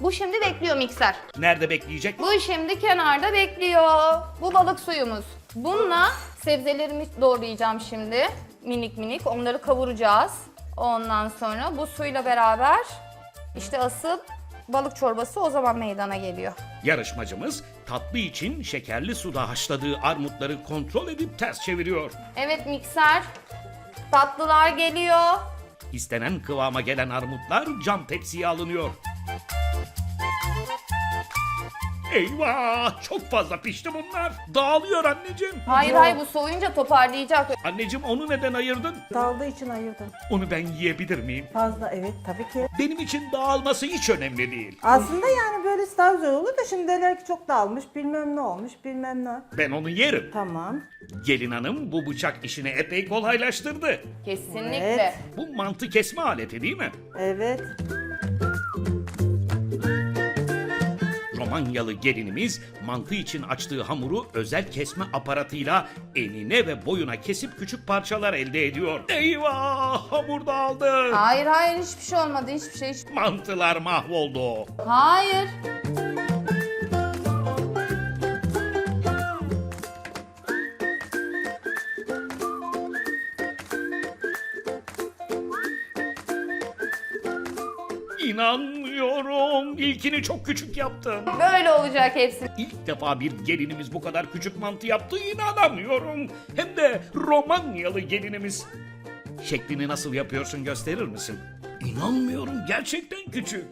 Bu şimdi bekliyor mikser. Nerede bekleyecek? Bu şimdi kenarda bekliyor. Bu balık suyumuz. Bununla sebzelerimi doğrayacağım şimdi. Minik minik. Onları kavuracağız. Ondan sonra bu suyla beraber işte asıl balık çorbası o zaman meydana geliyor. Yarışmacımız tatlı için şekerli suda haşladığı armutları kontrol edip ters çeviriyor. Evet mikser. Tatlılar geliyor. İstenen kıvama gelen armutlar cam tepsiye alınıyor. Eyvah! Çok fazla pişti bunlar. Dağılıyor anneciğim. Hayır hayır bu soğuyunca toparlayacak. Anneciğim onu neden ayırdın? Dağıldığı için ayırdım. Onu ben yiyebilir miyim? Fazla evet tabii ki. Benim için dağılması hiç önemli değil. Aslında yani böylesi daha güzel olur da şimdi derler ki çok dağılmış bilmem ne olmuş bilmem ne. Ben onu yerim. Tamam. Gelin hanım bu bıçak işini epey kolaylaştırdı. Kesinlikle. Evet. Bu mantı kesme aleti değil mi? Evet. Romanyalı gelinimiz mantı için açtığı hamuru özel kesme aparatıyla enine ve boyuna kesip küçük parçalar elde ediyor. Eyvah! Hamur dağıldı. Hayır hayır hiçbir şey olmadı hiçbir şey. hiç- Mantılar mahvoldu. Hayır. İnanmıyorum. İlkini çok küçük yaptım. Böyle olacak hepsi. İlk defa bir gelinimiz bu kadar küçük mantı yaptı inanamıyorum. Hem de Romanyalı gelinimiz. Şeklini nasıl yapıyorsun gösterir misin? İnanmıyorum gerçekten küçük.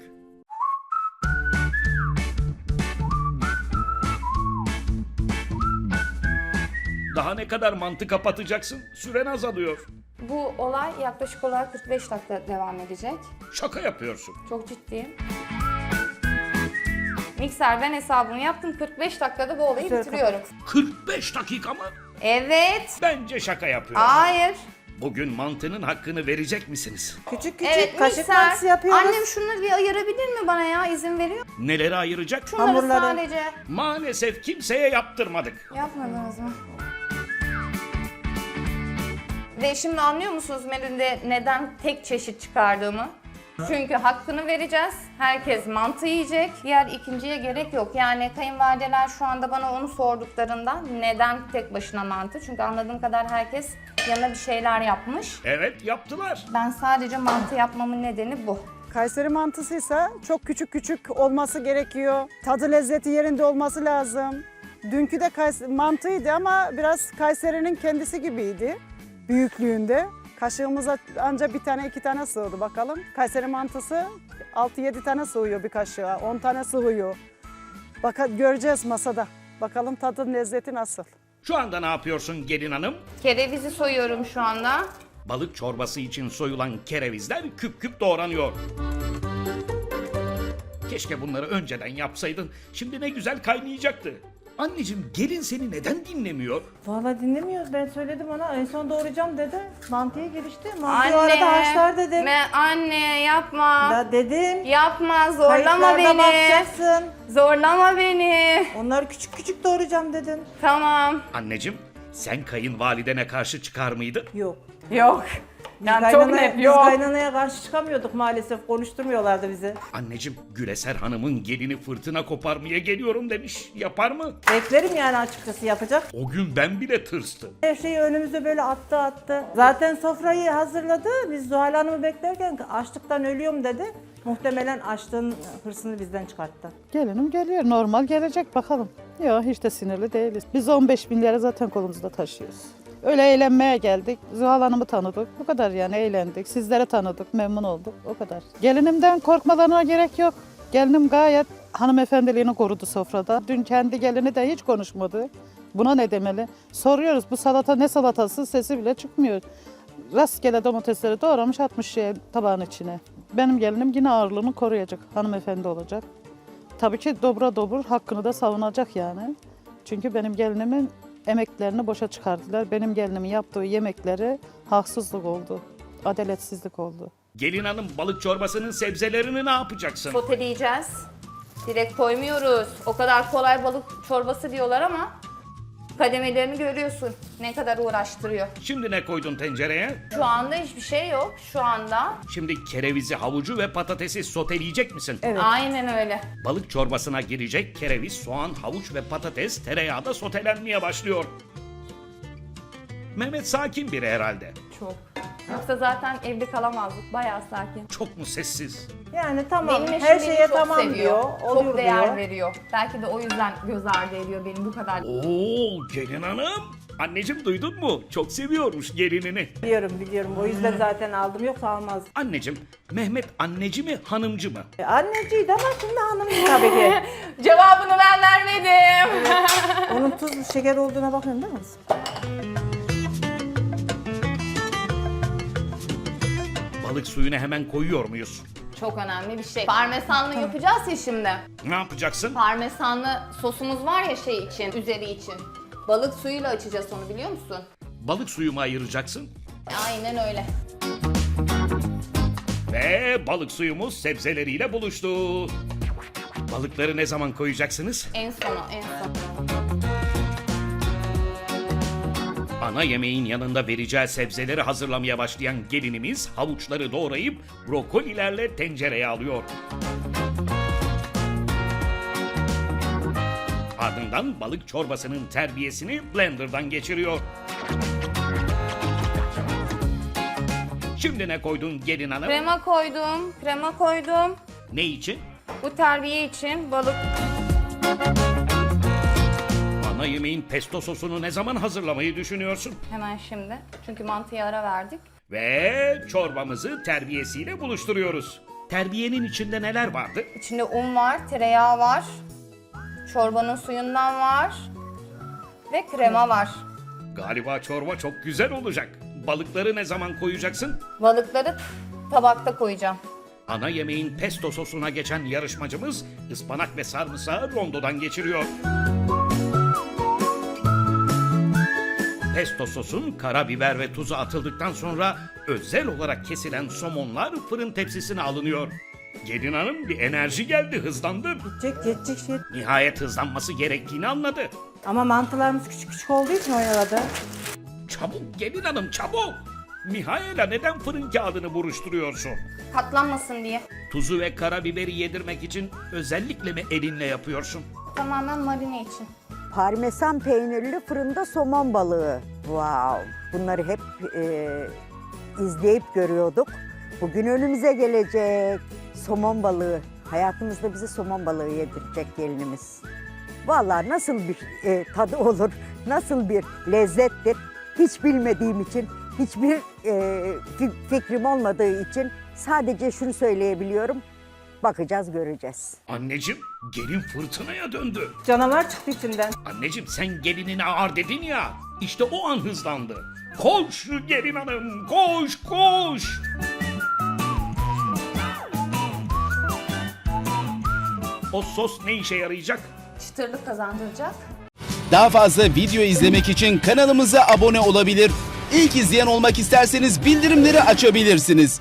Daha ne kadar mantı kapatacaksın? Süren azalıyor. Bu olay yaklaşık olarak 45 dakika devam edecek. Şaka yapıyorsun. Çok ciddiyim. Mikser ben hesabını yaptım. 45 dakikada bu olayı Güzel bitiriyorum. 45 dakika mı? Evet. Bence şaka yapıyor. Hayır. Bugün mantının hakkını verecek misiniz? Küçük küçük Evet kaşık mikser. mantısı yapıyoruz. Annem şunları bir ayırabilir mi bana ya? İzin veriyor. Neleri ayıracak? Şunları Hamurları. sadece. Maalesef kimseye yaptırmadık. Yapmadınız mı? Ve şimdi anlıyor musunuz menüde neden tek çeşit çıkardığımı? Çünkü hakkını vereceğiz. Herkes mantı yiyecek. Diğer ikinciye gerek yok. Yani kayınvalideler şu anda bana onu sorduklarında neden tek başına mantı? Çünkü anladığım kadar herkes yanına bir şeyler yapmış. Evet yaptılar. Ben sadece mantı yapmamın nedeni bu. Kayseri mantısıysa çok küçük küçük olması gerekiyor. Tadı lezzeti yerinde olması lazım. Dünkü de Kays- mantıydı ama biraz Kayseri'nin kendisi gibiydi büyüklüğünde. Kaşığımıza anca bir tane iki tane sığdı bakalım. Kayseri mantısı 6-7 tane sığıyor bir kaşığa, 10 tane sığıyor. Baka göreceğiz masada. Bakalım tadı lezzeti nasıl. Şu anda ne yapıyorsun gelin hanım? Kerevizi soyuyorum şu anda. Balık çorbası için soyulan kerevizler küp küp doğranıyor. Keşke bunları önceden yapsaydın. Şimdi ne güzel kaynayacaktı. Anneciğim gelin seni neden dinlemiyor? Valla dinlemiyoruz. Ben söyledim ona en son doğrayacağım dedi. Mantıya girişti. Mantıyı o arada haşlar dedim. me- anne yapma. Da dedim. Yapma zorlama Kayıtlarda beni. bakacaksın. Zorlama beni. Onları küçük küçük doğrayacağım dedim. Tamam. Anneciğim sen kayınvalidene karşı çıkar mıydın? Yok. Yok. Yani çok Kaynanaya- net Biz yok. kaynanaya karşı çıkamıyorduk maalesef. Konuşturmuyorlardı bizi. Anneciğim Güleser Hanım'ın gelini fırtına koparmaya geliyorum demiş. Yapar mı? Beklerim yani açıkçası yapacak. O gün ben bile tırstım. Her şeyi önümüze böyle attı attı. Zaten sofrayı hazırladı. Biz Zuhal Hanım'ı beklerken açlıktan ölüyorum dedi. Muhtemelen açlığın hırsını bizden çıkarttı. Gelinim geliyor. Normal gelecek bakalım. Yok hiç de sinirli değiliz. Biz 15 bin lira zaten kolumuzda taşıyoruz. Öyle eğlenmeye geldik. Zuhal Hanım'ı tanıdık. Bu kadar yani eğlendik. Sizleri tanıdık. Memnun olduk. O kadar. Gelinimden korkmalarına gerek yok. Gelinim gayet hanımefendiliğini korudu sofrada. Dün kendi gelini de hiç konuşmadı. Buna ne demeli? Soruyoruz bu salata ne salatası sesi bile çıkmıyor. Rastgele domatesleri doğramış atmış şey, tabağın içine. Benim gelinim yine ağırlığını koruyacak. Hanımefendi olacak. Tabii ki dobra dobur hakkını da savunacak yani. Çünkü benim gelinimin emeklerini boşa çıkardılar. Benim gelinimin yaptığı yemekleri haksızlık oldu. Adaletsizlik oldu. Gelin hanım balık çorbasının sebzelerini ne yapacaksın? Soteleyeceğiz. Direkt koymuyoruz. O kadar kolay balık çorbası diyorlar ama Kademelerini görüyorsun. Ne kadar uğraştırıyor. Şimdi ne koydun tencereye? Şu anda hiçbir şey yok. Şu anda Şimdi kerevizi, havucu ve patatesi soteleyecek misin? Evet. aynen öyle. Balık çorbasına girecek kereviz, soğan, havuç ve patates tereyağda sotelenmeye başlıyor. Mehmet sakin biri herhalde. Çok. Yoksa zaten evde kalamazdık. Bayağı sakin. Çok mu sessiz? Yani tamam Benim eşim her beni şeye çok tamam seviyor. diyor. Olur çok değer diyor. veriyor. Belki de o yüzden göz ardı ediyor beni bu kadar. Oo gelin hanım. Anneciğim duydun mu? Çok seviyormuş gelinini. Biliyorum biliyorum. O yüzden zaten aldım yoksa almaz. Anneciğim, Mehmet anneci mi hanımcı mı? E, anneciydi ama şimdi hanım tabii ki. Cevabını ben vermedim. Onun tuz şeker olduğuna bakın değil mi? Balık suyunu hemen koyuyor muyuz? Çok önemli bir şey. Parmesanlı yapacağız ya şimdi. Ne yapacaksın? Parmesanlı sosumuz var ya şey için, üzeri için. Balık suyuyla açacağız onu biliyor musun? Balık suyu mu ayıracaksın? Aynen öyle. Ve balık suyumuz sebzeleriyle buluştu. Balıkları ne zaman koyacaksınız? En sonu, en son. Ana yemeğin yanında vereceği sebzeleri hazırlamaya başlayan gelinimiz havuçları doğrayıp brokolilerle tencereye alıyor. Ardından balık çorbasının terbiyesini blenderdan geçiriyor. Şimdi ne koydun gelin hanım? Krema koydum, krema koydum. Ne için? Bu terbiye için balık Ana yemeğin pesto sosunu ne zaman hazırlamayı düşünüyorsun? hemen şimdi. Çünkü mantıya ara verdik. Ve çorbamızı terbiyesiyle buluşturuyoruz. Terbiyenin içinde neler vardı? İçinde un var, tereyağı var. Çorbanın suyundan var. Ve krema var. Galiba çorba çok güzel olacak. Balıkları ne zaman koyacaksın? Balıkları tabakta koyacağım. Ana yemeğin pesto sosuna geçen yarışmacımız ıspanak ve sarımsağı rondodan geçiriyor. Pesto sosun karabiber ve tuzu atıldıktan sonra özel olarak kesilen somonlar fırın tepsisine alınıyor. Gelin hanım bir enerji geldi hızlandı. Çek geçecek şey. Nihayet hızlanması gerektiğini anladı. Ama mantılarımız küçük küçük olduğu için oyaladı. Çabuk gelin hanım çabuk. Mihail'a neden fırın kağıdını buruşturuyorsun? Katlanmasın diye. Tuzu ve karabiberi yedirmek için özellikle mi elinle yapıyorsun? Tamamen marine için. Parmesan peynirli fırında somon balığı. Wow! Bunları hep e, izleyip görüyorduk. Bugün önümüze gelecek somon balığı. Hayatımızda bize somon balığı yedirecek gelinimiz. Vallahi nasıl bir e, tadı olur, nasıl bir lezzettir hiç bilmediğim için, hiçbir e, fi- fikrim olmadığı için sadece şunu söyleyebiliyorum. Bakacağız, göreceğiz. Anneciğim gelin fırtınaya döndü. Canavar çıktı içinden. Anneciğim sen gelinine ağır dedin ya. İşte o an hızlandı. Koş gelin hanım koş koş. O sos ne işe yarayacak? Çıtırlık kazandıracak. Daha fazla video izlemek için kanalımıza abone olabilir. İlk izleyen olmak isterseniz bildirimleri açabilirsiniz.